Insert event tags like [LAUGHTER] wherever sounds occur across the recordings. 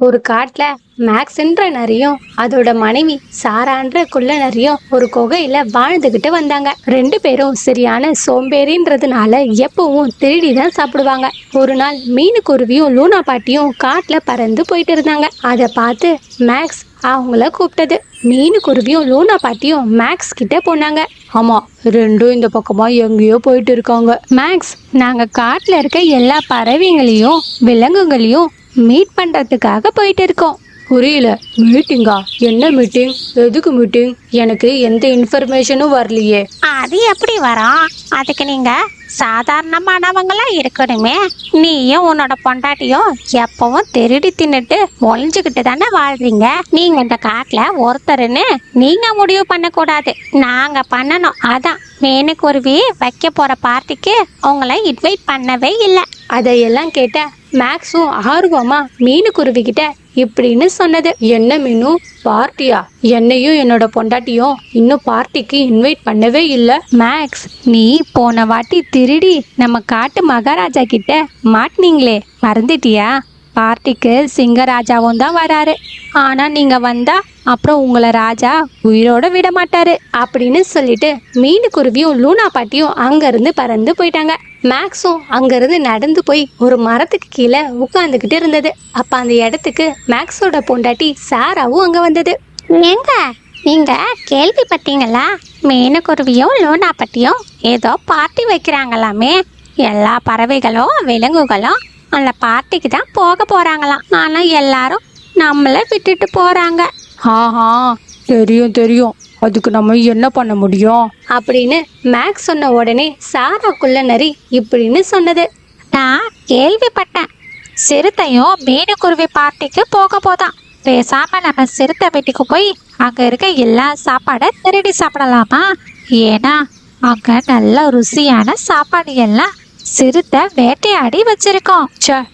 ஒரு காட்டுல மேக்ஸ்ன்ற நரியும் அதோட மனைவி சாரான்ற குள்ள நரியும் ஒரு குகையில வாழ்ந்துகிட்டு வந்தாங்க. ரெண்டு பேரும் சரியான சோம்பேறின்றதுனால எப்பவும் திருடி தான் சாப்பிடுவாங்க. ஒரு நாள் மீனுக்குருவியும் லூனா பாட்டியும் காட்டுல பறந்து போயிட்டு இருந்தாங்க. அதை பார்த்து மேக்ஸ் அவங்கள கூப்பிட்டது. மீனுக்குருவியும் லூனா பாட்டியும் மேக்ஸ் கிட்ட போனாங்க. ஆமா ரெண்டும் இந்த பக்கமா எங்கேயோ போயிட்டு இருக்காங்க. மேக்ஸ் நாங்க காட்டுல இருக்க எல்லா பறவைங்களையும் விலங்குகளையும் மீட் பண்ணுறதுக்காக போயிட்டு இருக்கோம். புரியல. மீட்டிங்கா என்ன மீட்டிங் எதுக்கு மீட்டிங் எனக்கு எந்த இன்ஃபர்மேஷனும் வரலையே. அது எப்படி வரும்? அதுக்கு நீங்க சாதாரணமானவங்களா இருக்கணுமே. நீயும் உன்னோட பொண்டாட்டியும் எப்பவும் திருடி தின்னுட்டு ஒழிஞ்சுக்கிட்டு தானே வாழ்றீங்க? நீங்க இந்த காட்டுல ஒருத்தருன்னு நீங்க முடிவு பண்ணக்கூடாது. நாங்க பண்ணணும். அதான். மேனுக்குருவி வைக்க போற பார்ட்டிக்கு உங்களை இன்வைட் பண்ணவே இல்லை. அதையெல்லாம் கேட்ட மேக்ஸும் ஆர்வமா மீனு குருவி கிட்ட இப்படின்னு சொன்னது. என்ன மீனு? பார்ட்டியா? என்னையும் என்னோட பொண்டாட்டியும் இன்னும் பார்ட்டிக்கு இன்வைட் பண்ணவே இல்ல. மேக்ஸ் நீ போன வாட்டி திருடி நம்ம காட்டு மகாராஜா கிட்ட மாட்டினீங்களே மறந்துட்டியா? பார்ட்டிக்கு சிங்கராஜாவும் தான் வராரு. ஆனா நீங்க வந்தா அப்புறம் உங்களை ராஜா உயிரோட விட மாட்டாரு அப்படின்னு சொல்லிட்டு மீனுக்குருவியும் லூனா பாட்டியும் அங்கேருந்து பறந்து போயிட்டாங்க. மேக்ஸும் அங்கேருந்து நடந்து போய் ஒரு மரத்துக்கு கீழே உட்காந்துக்கிட்டு இருந்தது. அப்போ அந்த இடத்துக்கு மேக்ஸோட பொண்டாட்டி சாராவும் அங்கே வந்தது. எங்க நீங்க கேள்விப்பட்டீங்களா? மீனுக்குருவியும் லூனா பட்டியும் ஏதோ பார்ட்டி வைக்கிறாங்களாமே. எல்லா பறவைகளும் விலங்குகளும் அந்த பார்ட்டிக்கு தான் போக போறாங்களாம். ஆனா எல்லாரும் நம்மள விட்டுட்டு போறாங்க. ஆஹா. தெரியும் தெரியும். அதுக்கு நம்ம என்ன பண்ண முடியும்? அப்படின்னு மேக்ஸ் சொன்ன உடனே சாராக்குள்ள நரி இப்படின்னு சொன்னது. நான் கேள்விப்பட்டேன். சிறுத்தையும் மீனுக்குருவி பார்ட்டிக்கு போக போதாம் பேசாம நம்ம சிறுத்தை வீட்டுக்கு போய் அங்க இருக்க எல்லா சாப்பாடை திருடி சாப்பிடலாமா? ஏன்னா அங்க நல்ல ருசியான சாப்பாடு எல்லாம் சிறுத்தை வேட்டையாடி வச்சிருக்கோம். ச்சே.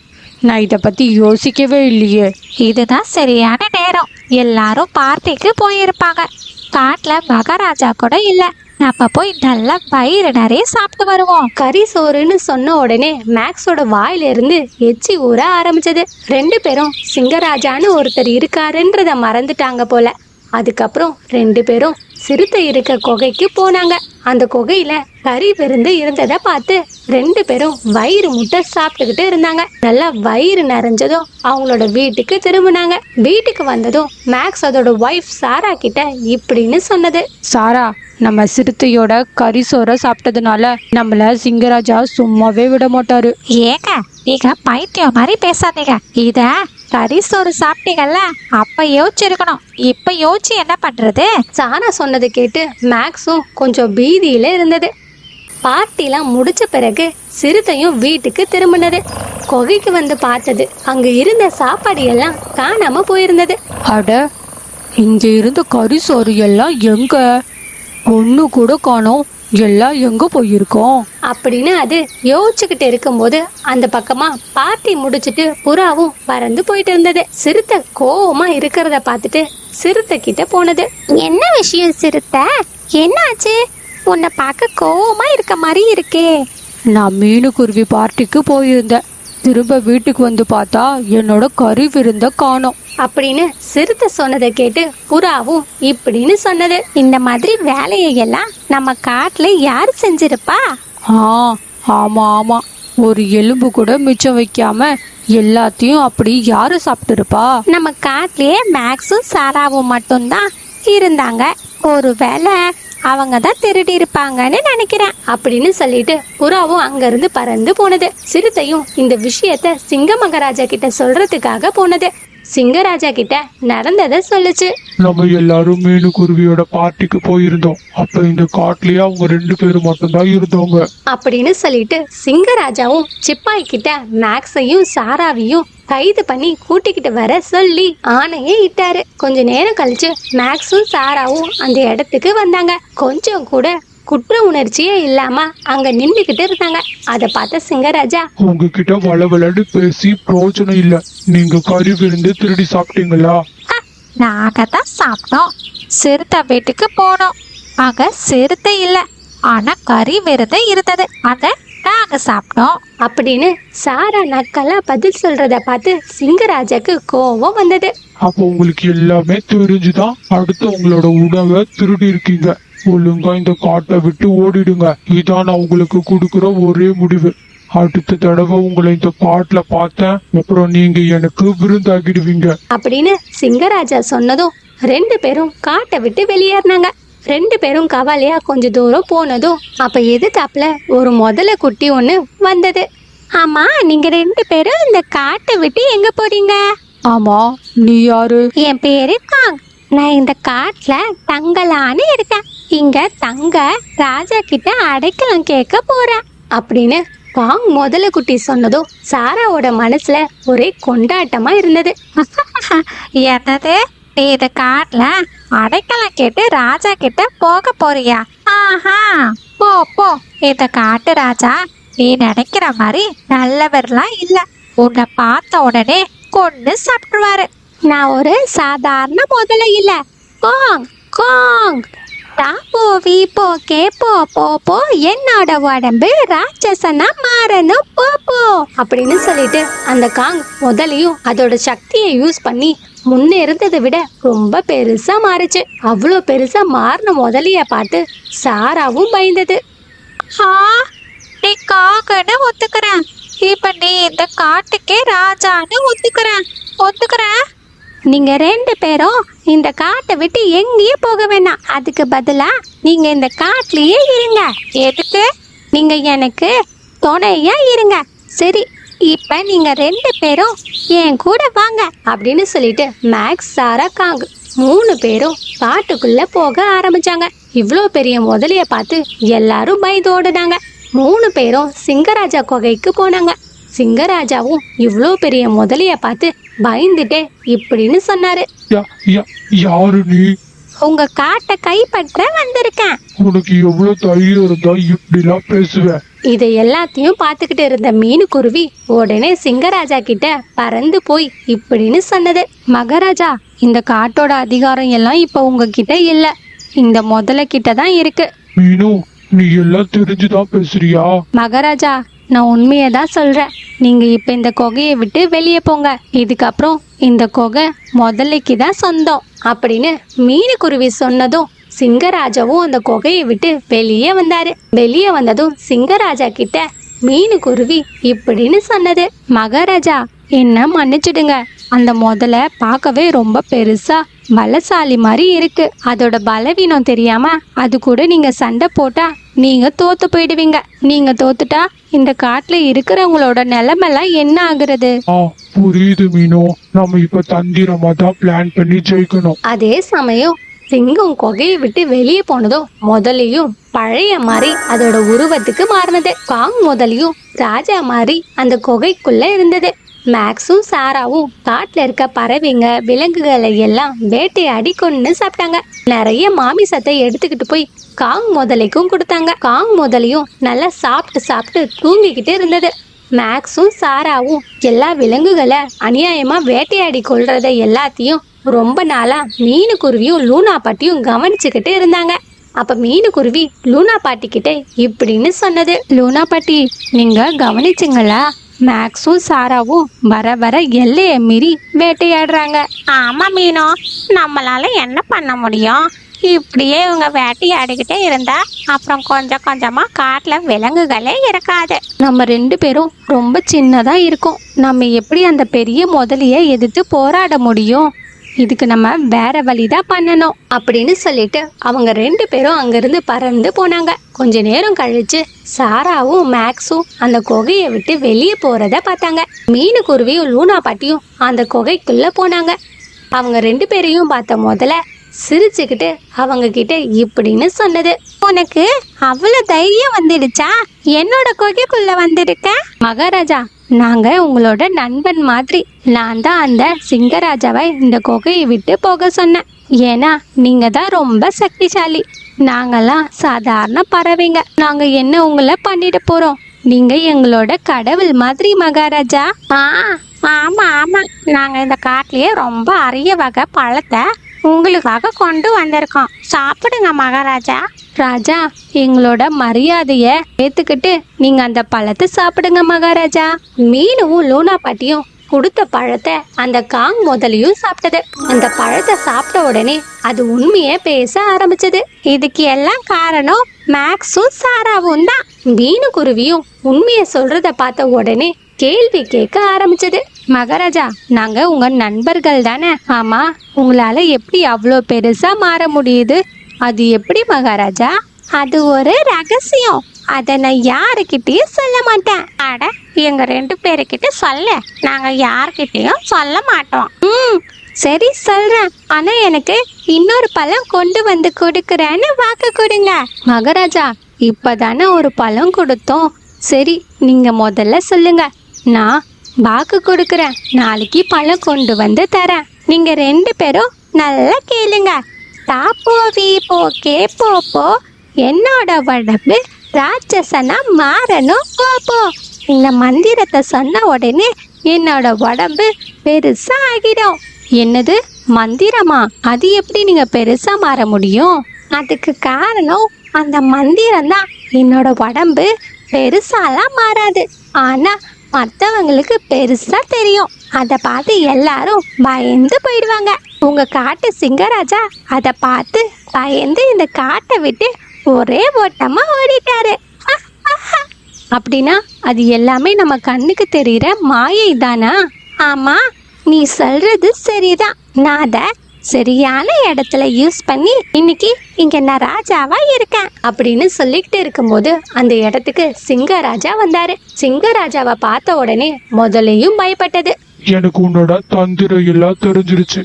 நான் இதை பத்தி யோசிக்கவே இல்லையே. இதுதான் சரியான நேரம். எல்லாரும் பார்ட்டிக்கு போயிருப்பாங்க. காட்டுல மகாராஜா கூட இல்ல. நம்ம போய் நல்லா வயிறு நிறைய சாப்பிட்டு வருவோம். கறி சோறுன்னு சொன்ன உடனே மேக்ஸோட வாயில இருந்து எச்சி ஊற ஆரம்பிச்சது. ரெண்டு பேரும் சிங்கராஜான்னு ஒருத்தர் இருக்காருன்றத மறந்துட்டாங்க போல. அதுக்கப்புறம் ரெண்டு பேரும் சிறுத்தை இருக்க குகைக்கு போனாங்க. அந்த குகையில கறி விருந்து இருந்ததை பார்த்து ரெண்டு பேரும் வயிறு முட்டை சாப்பிட்டுக்கிட்டு இருந்தாங்க. நல்லா வயிறு நிறைஞ்சதும் அவங்களோட வீட்டுக்கு திரும்பினாங்க. வீட்டுக்கு வந்ததும் மேக்ஸ் அதோட ஒய்ஃப் சாரா கிட்ட இப்படின்னு சொன்னது. சாரா நம்ம சிறுத்தையோட கறி சோறை சாப்பிட்டதுனால நம்மள சிங்கராஜா சும்மாவே விட மாட்டாரு. ஏங்க நீங்க பைத்தியம் மாதிரி பேசாதீங்க. இத கறி சோறு சாப்பிட்டீங்கல்ல அப்ப யோசிச்சிருக்கணும். இப்ப யோசிச்சு என்ன பண்றது? சாரா சொன்னதை கேட்டு மேக்ஸும் கொஞ்சம் பீதியில இருந்தது. பார்ட்டிலாம் முடிச்ச பிறகு சிறுத்தையும் வீட்டுக்கு திரும்பினது. குகைக்கு வந்து பார்த்தது. அங்க இருந்த சாப்பாடு எல்லாம் காணாம போயிருந்தது. அட இங்க இருந்த கறி சோறு எல்லாம் எங்க? ஒண்ணு கூட காணோம். எல்லாம் எங்க போயிருக்கோம். அப்படின்னு அது யோசிச்சுக்கிட்டு இருக்கும்போது அந்த பக்கமா பார்ட்டி முடிச்சிட்டு புறாவும் பறந்து போயிட்டு இருந்தது. சிறுத்தை கோவமா இருக்கிறத பார்த்துட்டு சிறுத்தை கிட்ட போனது. என்ன விஷயம் சிறுத்தை? என்னாச்சு? உன்னை பார்க்க கோவமா இருக்க மாதிரி இருக்கே. நான் மீனுக்குருவி பார்ட்டிக்கு போயிருந்தேன். திரும்ப வீட்டுக்கு வந்து பார்த்தா என்னோட கறி விருந்த காணோம். அப்படின்னு சிறுத்தை சொன்னதை கேட்டு புறாவும் இப்படின்னு சொன்னது. இந்த மாதிரி வேலையை எல்லாம் நம்ம காட்டுல யார் செஞ்சிருப்பா? ஆ ஆமா ஆமா. ஒரு எலும்பு கூட மிச்சம் வைக்காம எல்லாத்தையும் அப்படி யாரு சாப்பிட்டுருப்பா? நம்ம காட்டுலயே மேக்ஸும் சாராவும் மட்டும்தான் இருந்தாங்க. ஒருவேளை அவங்க தான் திருடி இருப்பாங்கன்னு நினைக்கிறேன். அப்படின்னு சொல்லிட்டு புறாவும் அங்கிருந்து பறந்து போனது. சிறுத்தையும் இந்த விஷயத்த சிங்க மகாராஜா கிட்ட சொல்றதுக்காக போனது. சிங்கராஜா கிட்ட நடந்ததை சொல்லுச்சு. நம்ம எல்லாரும் மீனுக்குருவியோட பார்ட்டிக்கு போயிருந்தோம். அப்ப இந்த காட்டுலயே அவங்க ரெண்டு பேரும் மட்டும்தான் இருந்தாங்க அப்படின்னு சொல்லிட்டு சிங்கராஜாவும் சிப்பாய் கிட்ட மேக்ஸையும் சாராவையும் கைது பண்ணி கூட்டிக்கிட்டு வர சொல்லி ஆணையே இட்டாரு. கொஞ்ச நேரம் கழிச்சு மேக்ஸும் சாராவும் அந்த இடத்துக்கு வந்தாங்க. கொஞ்சம் கூட குற்ற உணர்ச்சியே இல்லாம அங்க நின்றுகிட்டு இருந்தாங்க. அதை பார்த்த சிங்கராஜா உங்ககிட்ட வளவலன்னு பேசி பிரயோஜனம் இல்ல. நீங்க கறி விருந்து திருடி சாப்பிட்டீங்களா? நாங்க தான் சாப்பிட்டோம். சிறுத்தை வீட்டுக்கு போனோம். அங்க சிறுத்தை இல்ல. ஆனா கறி விருது இருந்தது. அத நாங்க சாப்பிட்டோம். அப்படின்னு சாரா நக்கலா பதில் சொல்றத பார்த்து சிங்கராஜாக்கு கோபம் வந்தது. அப்போ உங்களுக்கு எல்லாமே தெரிஞ்சுதான் அடுத்து உங்களோட உணவை திருடி இருக்கீங்க. ஒழுங்கா இந்த காட்டை விட்டு ஓடிடுங்க. இதான் நான் உங்களுக்கு கொடுக்குற ஒரே முடிவு. அடுத்த தடவை உங்களை இந்த காட்டுல பார்த்தேன். அப்புறம் நீங்க எனக்கு விருந்தாகிடுவீங்க. அப்படின்னு சிங்கராஜா சொன்னதும் ரெண்டு பேரும் காட்டை விட்டு வெளியேறினாங்க. ரெண்டு பேரும் கவலையா கொஞ்ச தூரம் போனதும் அப்ப எதிர்த்தாப்புல ஒரு முதல குட்டி ஒண்ணு வந்தது. ஆமா நீங்க ரெண்டு பேரும் இந்த காட்டை விட்டு எங்க போறீங்க? ஆமா நீ யாரு? என் பேரு காங். நான் இந்த காட்டில் தங்கலான்னு இருக்கேன். இங்க தங்க ராஜா கிட்ட அடைக்கலம் கேட்க போறேன். அப்படின்னு பாங் முதல குட்டி சொன்னதும் சாராவோட மனசுல ஒரே கொண்டாட்டமா இருந்தது. [LAUGHS] என்னது? நீ இந்த காட்டுல அடைக்கலம் கேட்டு ராஜா கிட்ட போக போறியா? ஆஹா போ போ. இந்த காட்டு ராஜா நீ நினைக்கிற மாதிரி நல்லவர்லாம் இல்ல. உன்னை பார்த்த உடனே கொண்டு சாப்பிடுவாரு. நான் ஒரு சாதாரண முதல்ல இல்ல கோங் கோங். போவி போக்கே கேப்போ போ போ என்னோட உடம்பு ராட்சசனா மாறணும். போ போ. அப்படின்னு சொல்லிட்டு அந்த காங் முதலையும் அதோட சக்தியை யூஸ் பண்ணி முன்ன இருந்ததை விட ரொம்ப பெருசா மாறுச்சு. அவ்வளோ பெருசா மாறின முதலைய பார்த்து சாராவும் பயந்தது. ஆ நீ காகன்னு ஒத்துக்கிறேன். இப்ப நீ இந்த காட்டுக்கே ராஜான்னு ஒத்துக்கிறேன். ஒத்துக்கிறேன். நீங்க ரெண்டு பேரும் இந்த காட்டை விட்டு எங்கேயும் போக வேணாம். அதுக்கு பதிலா நீங்க இந்த காட்டிலேயே இருங்க. எதுக்கு நீங்க எனக்கு துணையா இருங்க. சரி இப்ப நீங்க ரெண்டு பேரும் என் கூட வாங்க அப்படின்னு சொல்லிட்டு மேக்ஸ் சாரா காங் மூணு பேரும் காட்டுக்குள்ள போக ஆரம்பிச்சாங்க. இவ்வளோ பெரிய முதலைய பார்த்து எல்லாரும் பயந்து ஓடுனாங்க. மூணு பேரும் சிங்கராஜா குகைக்கு போனாங்க. சிங்கராஜாவும் இவ்வளோ பெரிய முதலைய பார்த்து பயந்துட்டே இப்படின்னு சொன்னாரு. யாரு நீ? உங்க காட்டை கைப்பற்ற வந்திருக்கேன். உனக்கு எவ்வளவு தைரியம் இருந்தா இப்படிலாம் பேசுவ? இதை எல்லாத்தையும் பார்த்துக்கிட்டு இருந்த மீனுக்குருவி உடனே சிங்கராஜா கிட்ட பறந்து போய் இப்படின்னு சொன்னது. மகாராஜா இந்த காட்டோட அதிகாரம் எல்லாம் இப்ப உங்ககிட்ட இல்ல. இந்த முதல்ல கிட்ட தான் இருக்கு. மீனு நீ எல்லாம் தெரிஞ்சுதான் பேசுறியா? மகாராஜா நான் உண்மையை தான் சொல்றேன். நீங்கள் இப்போ இந்த குகையை விட்டு வெளியே போங்க. இதுக்கப்புறம் இந்த குகை முதலைக்கு தான் சொந்தம் அப்படின்னு மீனுக்குருவி சொன்னதும் சிங்கராஜாவும் அந்த குகையை விட்டு வெளியே வந்தாரு. வெளியே வந்ததும் சிங்கராஜா கிட்ட மீனுக்குருவி இப்படின்னு சொன்னது. மகாராஜா என்ன மன்னிச்சிடுங்க. அந்த முதல்ல பார்க்கவே ரொம்ப பெருசா பலசாலி மாதிரி இருக்கு. அதோட பலவீனம் தெரியாம அது கூட நீங்க சண்டை போட்டா நீங்க தோத்து போயிடுவீங்க. நீங்க தோத்துட்டா இந்த காட்டுல இருக்கிறவங்களோட நிலைமெல்லாம் என்ன ஆகுறது? ஆ புரியுது மீனு. நம்ம இப்ப தந்திரமா தான் பிளான் பண்ணி ஜெயிக்கணும். அதே சமயம் சிங்கம் குகையை விட்டு வெளியே போனதும் முதலையும் பழைய மாதிரி அதோட உருவத்துக்கு மாறினது. காங் முதலையும் ராஜா மாதிரி அந்த குகைக்குள்ள இருந்தது. மேக்ஸும் சாராவும் காட்டில் இருக்க பறவைங்க விலங்குகளை எல்லாம் வேட்டையாடி கொண்டு சாப்பிட்டாங்க. நிறைய மாமிசத்தை எடுத்துக்கிட்டு போய் காங் முதலைக்கும் கொடுத்தாங்க. காங் முதலையும் நல்லா சாப்பிட்டு சாப்பிட்டு தூங்கிக்கிட்டு இருந்தது. மேக்ஸும் சாராவும் எல்லா விலங்குகளை அநியாயமா வேட்டையாடி கொள்றத எல்லாத்தையும் ரொம்ப நாளா மீனுக்குருவியும் லூனா பாட்டியும் கவனிச்சுக்கிட்டு இருந்தாங்க. அப்ப மீனுக்குருவி லூனா பாட்டி கிட்ட இப்படின்னு சொன்னது. லூனா பாட்டி நீங்க கவனிச்சிங்களா? மேக்ஸும் சாராவும் வர வர எல்லையை மீறி வேட்டையாடுறாங்க. ஆமா மீனோ நம்மளால என்ன பண்ண முடியும்? இப்படியே இவங்க வேட்டையாடிக்கிட்டே இருந்தா அப்புறம் கொஞ்சம் கொஞ்சமா காட்டுல விலங்குகளே இருக்காது. நம்ம ரெண்டு பேரும் ரொம்ப சின்னதா இருக்கோம். நம்ம எப்படி அந்த பெரிய முதலைய எதிர்த்து போராட முடியும்? இதுக்கு நம்ம வேற வழிதான் பண்ணணும் அப்படின்னு சொல்லிட்டு அவங்க ரெண்டு பேரும் அங்கிருந்து பறந்து போனாங்க. கொஞ்ச நேரம் கழிச்சு சாராவும் மேக்ஸும் அந்த குகையை விட்டு வெளியே போறத பார்த்தாங்க. மீனுக்குருவியும் லூனா பாட்டியும் அந்த குகைக்குள்ள போனாங்க. அவங்க ரெண்டு பேரையும் பார்த்த முதல்ல சிரிச்சுக்கிட்டு அவங்க கிட்ட இப்படின்னு சொன்னது. உனக்கு அவ்வளவு தைரியம் வந்துடுச்சா? என்னோட குகைக்குள்ள வந்திருக்க? மகாராஜா நாங்கள் உங்களோட நண்பன் மாதிரி. நான் தான் அந்த சிங்கராஜாவை இந்த குகையை விட்டு போக சொன்னேன். ஏன்னா நீங்கள் தான் ரொம்ப சக்திசாலி. நாங்கெல்லாம் சாதாரண பறவைங்க. நாங்கள் என்ன உங்களை பண்ணிட்டு போகிறோம் நீங்கள் எங்களோட கடவுள் மாதிரி மகாராஜா. ஆ ஆமாம் ஆமாம் நாங்கள் இந்த காட்டிலேயே ரொம்ப அரிய வகை பழத்தை உங்களுக்காக கொண்டு வந்திருக்கோம். சாப்பிடுங்க மகாராஜா. ராஜா எங்களோட மரியாதைய ஏத்துக்கிட்டு நீங்க அந்த பழத்தை சாப்பிடுங்க மகாராஜா. மீனும் லூனா பாட்டியும் கொடுத்த பழத்தை அந்த காங் முதலையும் சாப்பிட்டது. அந்த பழத்தை சாப்பிட்ட உடனே அது உண்மையே பேச ஆரம்பிச்சது. இதுக்கு எல்லாம் காரணம் மேக்ஸும் சாராவும் தான். மீனு குருவியும் உண்மையை சொல்றத பார்த்த உடனே கேள்வி கேட்க ஆரம்பிச்சது. மகாராஜா நாங்க உங்க நண்பர்கள் தானே? ஆமா உங்களால எப்படி அவ்வளோ பெருசா மாற முடியுது? அது எப்படி மகாராஜா? அது ஒரு ரகசியம். அதை நான் யாருக்கிட்டேயும் சொல்ல மாட்டேன். அட எங்க ரெண்டு பேருக்கிட்ட சொல்ல. நாங்க யாருக்கிட்டேயும் சொல்ல மாட்டோம். ம் சரி சொல்றேன். ஆனா எனக்கு இன்னொரு பழம் கொண்டு வந்து கொடுக்குறேன்னு வாக்கு கொடுங்க. மகாராஜா இப்பதானே ஒரு பழம் கொடுத்தோம். சரி நீங்க முதல்ல சொல்லுங்க. நான் வாக்கு கொடுக்குறேன். நாளைக்கு பழம் கொண்டு வந்து தரேன். நீங்க ரெண்டு பேரும் நல்லா கேளுங்க. தாப்போ வீப்போ கேப்போ போ. என்னோட உடம்பு ராட்சசனா மாறணும் போப்போ இந்த மந்திரத்தை சொன்ன உடனே என்னோட உடம்பு பெருசா ஆகிடும் என்னது? மந்திரமா? அது எப்படி நீங்க பெருசா மாற முடியும்? அதுக்கு காரணம் அந்த மந்திரம் தான். என்னோட உடம்பு பெருசாலாம் மாறாது. ஆனா மற்றவங்களுக்கு பெருசா தெரியும். அதை பார்த்து எல்லாரும் பயந்து போயிடுவாங்க. உங்கள் காட்டு சிங்கராஜா அதை பார்த்து பயந்து இந்த காட்டை விட்டு ஒரே ஓட்டமாக ஓடிட்டாரு. [LAUGHS] அப்படின்னா அது எல்லாமே நம்ம கண்ணுக்கு தெரிகிற மாயை தானா ஆமா நீ சொல்றது சரிதான். நான் அதை சரியான இடத்துல யூஸ் பண்ணி இன்னைக்கு இங்க நான் ராஜாவா இருக்கேன் அப்படின்னு சொல்லிக்கிட்டு இருக்கும்போது அந்த இடத்துக்கு சிங்கராஜா வந்தாரு. சிங்கராஜாவை பார்த்த உடனே முதலையும் பயப்பட்டது. எனக்கு உன்னோட தந்திரம் எல்லாம் தெரிஞ்சிருச்சு.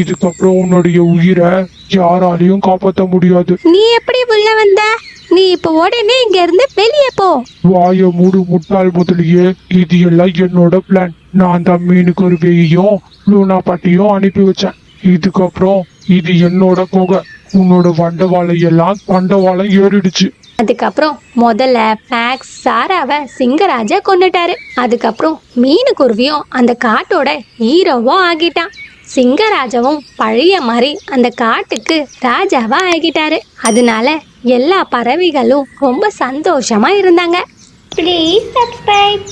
இதுக்கப்புறம் உன்னுடைய உயிரை யாராலையும் காப்பாற்ற முடியாது. நீ எப்படி உள்ள வந்த? நீ இப்போ உடனே இங்க இருந்து வெளியே போ. வாய மூடு முட்டாள் முதலியே. இது எல்லாம் என்னோட பிளான் நான் தான் மீனு குருவியையும் லூனா பாட்டியும் அனுப்பி வச்சேன். இதுக்கப்புறம் இது என்னோட குகை உன்னோட வண்டவாளம் எல்லாம் பண்டவாளம் ஏறிடுச்சு. அதுக்கப்புறம் முதல்ல மேக்ஸ் சாராவை சிங்கராஜா கொண்டுட்டாரு அதுக்கப்புறம் மீனு குருவியும் அந்த காட்டோட ஹீரோவும் ஆகிட்டான். சிங்கராஜாவும் பழைய மாதிரி அந்த காட்டுக்கு ராஜாவா ஆகிட்டாரு. அதனால எல்லா பறவைகளும் ரொம்ப சந்தோஷமா இருந்தாங்க. Please subscribe